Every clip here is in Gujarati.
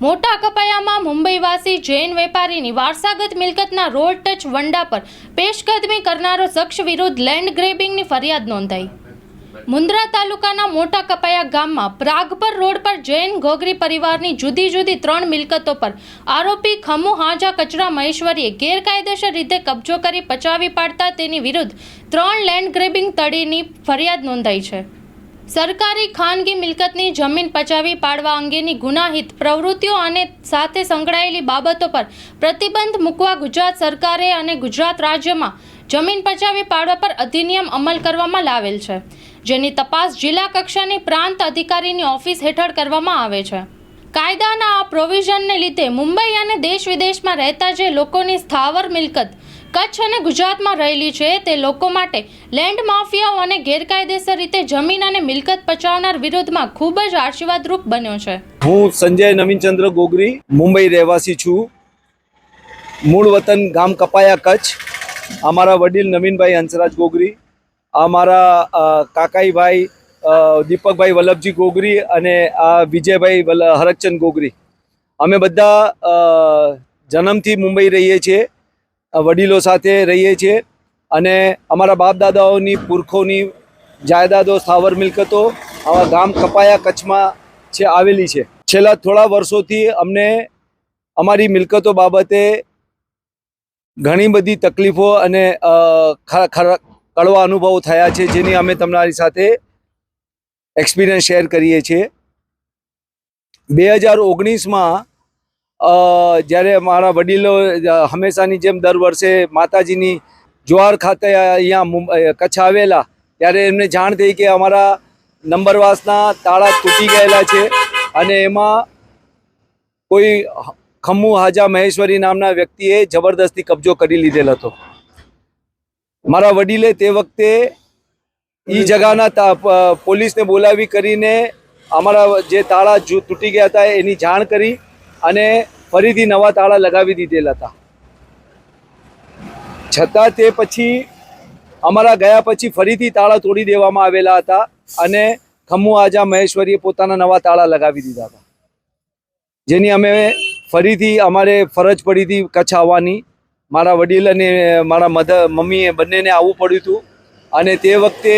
મોટા કપાયામાં મુંબઈવાસી જૈન વેપારીની વારસાગત મિલકતના રોડ ટચ વંડા પર પેશકદમી કરનારો શખ્સ વિરુદ્ધ લેન્ડ ગ્રેબિંગની ફરિયાદ નોંધાઈ. મુન્દ્રા તાલુકાના મોટા કપાયા ગામમાં પ્રાગપર રોડ પર જૈન ગોગરી પરિવારની જુદી જુદી ત્રણ મિલકતો પર આરોપી ખમુ હાજા કચરા મહેશ્વરીએ ગેરકાયદેસર રીતે કબજો કરી પચાવી પાડતા તેની વિરુદ્ધ ત્રણ લેન્ડ ગ્રેબિંગ તળીની ફરિયાદ નોંધાઈ છે. સરકારી ખાનગી મિલકતની જમીન પચાવી પાડવા અંગેની ગુનાહિત પ્રવૃત્તિઓ અને સાથે સંકળાયેલી બાબતો પર પ્રતિબંધ મૂકવા ગુજરાત સરકારે અને ગુજરાત રાજ્યમાં જમીન પચાવી પાડવા પર અધિનિયમ અમલ કરવામાં લાવેલ છે, જેની તપાસ જિલ્લા કક્ષાની પ્રાંત અધિકારીની ઓફિસ હેઠળ કરવામાં આવે છે. કાયદાના આ પ્રોવિઝનને લીધે મુંબઈ અને દેશ વિદેશમાં રહેતા જે લોકોની સ્થાવર મિલકત કચ્છ અને ગુજરાતમાં રહેલી છે, તે લોકો માટે લેન્ડ માફિયાઓ અને ગેરકાયદેસર રીતે જમીન અને મિલકત પચાવનાર વિરોધમાં ખૂબ જ આશીર્વાદરૂપ બન્યો છે. હું સંજય નવીનચંદ્ર ગોગરી, મુંબઈ રહેવાસી છું. મૂળ વતન ગામ કપાયા કચ્છ. અમારા વડીલ નવીનભાઈ હંસરાજ ગોગરી, અમારા કાકાઈભાઈ દીપકભાઈ વલ્લભજી ગોગરી અને આ વિજયભાઈ હરકચંદ ગોગરી. અમે બધા જન્મથી મુંબઈ રહીએ છીએ. વડીલો સાથે રહીએ છીએ અને અમારા બાપદાદાઓની, પુરખોની જાયદાદો સ્થાવર મિલકતો આવા ગામ કપાયા કચ્છમાં છે, આવેલી છે. છેલ્લા થોડા વર્ષોથી અમને અમારી મિલકતો બાબતે ઘણી બધી તકલીફો અને કડવા અનુભવો થયા છે, જેની અમે તમારી સાથે એક્સપિરિયન્સ શેર કરીએ છીએ. બે હજાર ઓગણીસમાં જ્યારે મારા વડીલો હંમેશાની જેમ દર વર્ષે માતાજીની જ્વાર ખાતે અહીંયા કચ્છ આવેલા, ત્યારે એમને જાણ થઈ કે અમારા નંબરવાસના તાળા તૂટી ગયેલા છે અને એમાં કોઈ ખમ્મુ હાજા મહેશ્વરી નામના વ્યક્તિએ જબરદસ્તી કબજો કરી લીધેલ હતો. મારા વડીલે તે વખતે એ જગાના પોલીસને બોલાવી કરીને અમારા જે તાળા તૂટી ગયા હતા એની જાણ કરી અને ફરીથી નવા તાળા લગાવી દીધેલા હતા. છતાં તે પછી અમારા ગયા પછી ફરીથી તાળા તોડી દેવામાં આવેલા હતા અને ખમ્મુ આજા મહેશ્વરીએ પોતાના નવા તાળા લગાવી દીધા હતા. જેની અમે ફરીથી અમારે ફરજ પડી હતી કચ્છ આવવાની. મારા વડીલ અને મારા મધર મમ્મીએ બંનેને આવવું પડ્યું હતું. અને તે વખતે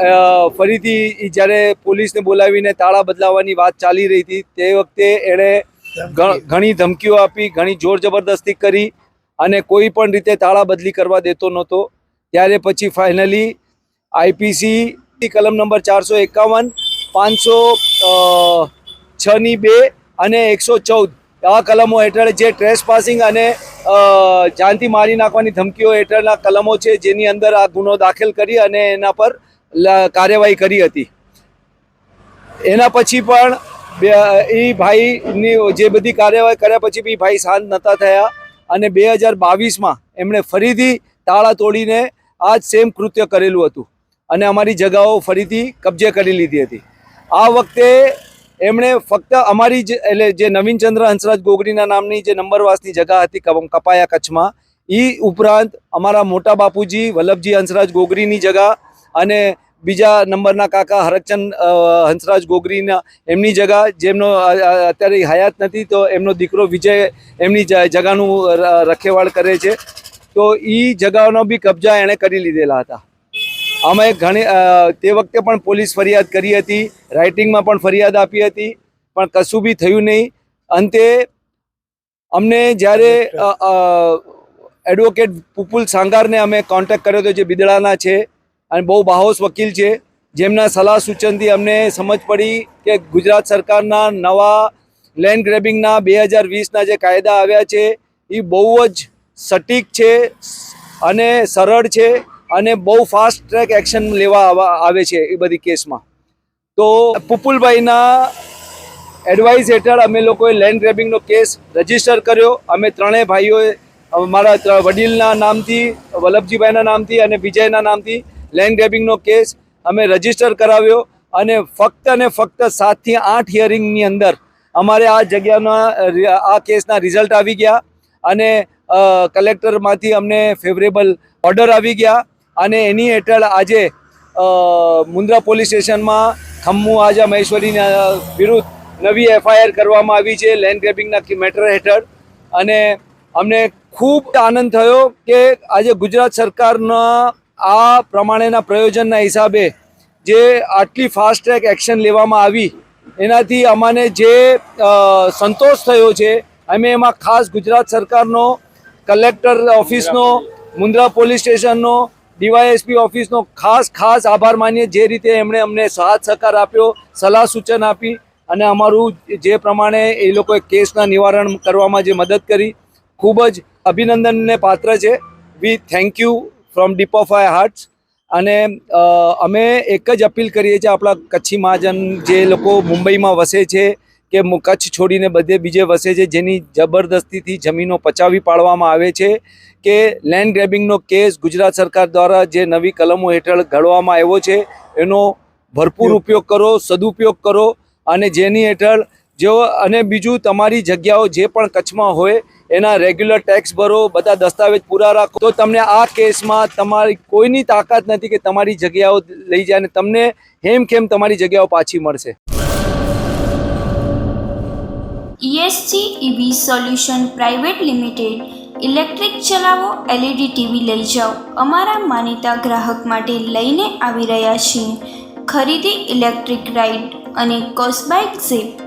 ફરીથી જ્યારે પોલીસને બોલાવીને તાળા બદલાવવાની વાત ચાલી રહી હતી તે વખતે એણે ઘણી ધમકીઓ આપી ઘણી જોર જબરદસ્તી કરી અને કોઈ પણ રીતે તાળા બદલી કરવા દેતો નહોતો. ત્યારે પછી ફાઇનલી આઈપીસી કલમ નંબર ચારસો એકાવન પાંચસો છની બે અને એકસો ચૌદ આ કલમો હેઠળ જે ટ્રેસ પાસિંગ અને જાનથી મારી નાખવાની ધમકીઓ હેઠળના કલમો છે જેની અંદર આ ગુનો દાખલ કરી અને એના પર કાર્યવાહી કરી હતી. એના પછી પણ એ ભાઈની જે બધી કાર્યવાહી કર્યા પછી બી ભાઈ શાંત નહોતા થયા અને બે હજાર બાવીસમાં એમણે ફરીથી તાળા તોડીને આ જ સેમ કૃત્ય કરેલું હતું અને અમારી જગાઓ ફરીથી કબજે કરી લીધી હતી. આ વખતે એમણે ફક્ત અમારી જ, એટલે જે નવીનચંદ્ર હંસરાજ ગોગરીના નામની જે નંબરવાસની જગા હતી કપાયા કચ્છમાં એ ઉપરાંત અમારા મોટા બાપુજી વલ્લભજી હંસરાજ ગોગરીની જગા અને બીજા નંબરના કાકા હરકચંદ હંસરાજ ગોગરીના, એમની જગા, જેમનો અત્યારે હયાત નથી, તો એમનો દીકરો વિજય એમની જગાનું રખેવાળ કરે છે. તો એ જગાનો બી કબજા એણે કરી લીધેલા હતા. અમે ઘણી તે વખતે પણ પોલીસ ફરિયાદ કરી હતી, રાઇટિંગમાં પણ ફરિયાદ આપી હતી, પણ કશું બી થયું નહીં. અંતે અમને જ્યારે એડવોકેટ પુપુલ સાંગારને અમે કોન્ટેક્ટ કર્યો હતો, જે બિદડાના છે અને બહુ બાહોશ વકીલ છે. જેમના સલાહ સૂચનથી અમને સમજ પડી કે ગુજરાત સરકારના નવા લેન્ડ ગ્રેબિંગના બે હજાર વીસના જે કાયદા આવ્યા છે, એ બહુ જ સટીક છે અને સરળ છે અને બહુ ફાસ્ટ ટ્રેક એક્શન લેવા આવે છે એ બધી કેસમાં. તો પુપુલભાઈના એડવાઇસ હેઠળ અમે લોકોએ લેન્ડ ગ્રેબિંગનો કેસ રજિસ્ટર કર્યો. અમે ત્રણેય ભાઈઓએ મારા વડીલના નામથી, વલ્લભજીભાઈના નામથી અને વિજયના નામથી લેન્ડ ગ્રેબિંગનો કેસ અમે રજિસ્ટર કરાવ્યો અને ફક્ત અને ફક્ત સાતથી આઠ હિયરિંગની અંદર અમારે આ જગ્યાના, આ કેસના રિઝલ્ટ આવી ગયા અને કલેક્ટરમાંથી અમને ફેવરેબલ ઓર્ડર આવી ગયા અને એની હેઠળ આજે મુન્દ્રા પોલીસ સ્ટેશનમાં ખમ્મુ આજા મહેશ્વરીના વિરુદ્ધ નવી એફઆઈઆર કરવામાં આવી છે લેન્ડ ગ્રેબિંગના મેટર હેઠળ અને અમને ખૂબ આનંદ થયો કે આજે ગુજરાત સરકારના આ પ્રમાણેના પ્રયોજનના હિસાબે જે આટલી ફાસ્ટ ટ્રેક એક્શન લેવામાં આવી, એનાથી અમાને જે સંતોષ થયો છે, અમે એમાં ખાસ ગુજરાત સરકારનો કલેક્ટર ઓફિસનો મુન્દ્રા પોલીસ સ્ટેશનનો, ડીવાયએસપી ઓફિસનો ખાસ ખાસ આભાર માનીએ, જે રીતે એમણે અમને સાથ સહકાર આપ્યો, સલાહ સૂચન આપી, અને અમારું જે પ્રમાણે એ લોકોએ કેસના નિવારણ કરવામાં જે મદદ કરી, ખૂબ જ અભિનંદનને પાત્ર છે. We thank you from deep of I hearts. અને અમે એક જ અપીલ કરીએ છીએ આપણા કચ્છી મહાજન જે લોકો મુંબઈમાં વસે છે કે કચ્છ છોડીને બધે બીજે વસે છે જેની જબરદસ્તીથી જમીનો પચાવી પાડવામાં આવે છે કે લેન્ડ ગ્રેબિંગનો કેસ ગુજરાત સરકાર દ્વારા જે નવી કલમો હેઠળ ઘડવામાં આવ્યો છે એનો ભરપૂર ઉપયોગ કરો સદુપયોગ કરો અને જેની હેઠળ જો અને બીજું તમારી જગ્યાઓ જે પણ કચ્છમાં હોય, એના રેગ્યુલર ટેક્સ ભરો, બધા દસ્તાવેજ પૂરા રાખો. તો તમને આ કેસમાં તમારી કોઈની તાકાત નથી કે તમારી જગ્યાઓ લઈ જાય અને તમને હેમખેમ તમારી જગ્યાઓ પાછી મળશે. ESG EV solution private limited electric ચલાવો એલઈડી ટીવી લઈ જાઓ. અમારા માનીતા ગ્રાહક માટે લઈને આવી રહ્યા છીએ. ખરીદી, ઇલેક્ટ્રિક રાઇડ અને કોસ્બાઇક ઝીપ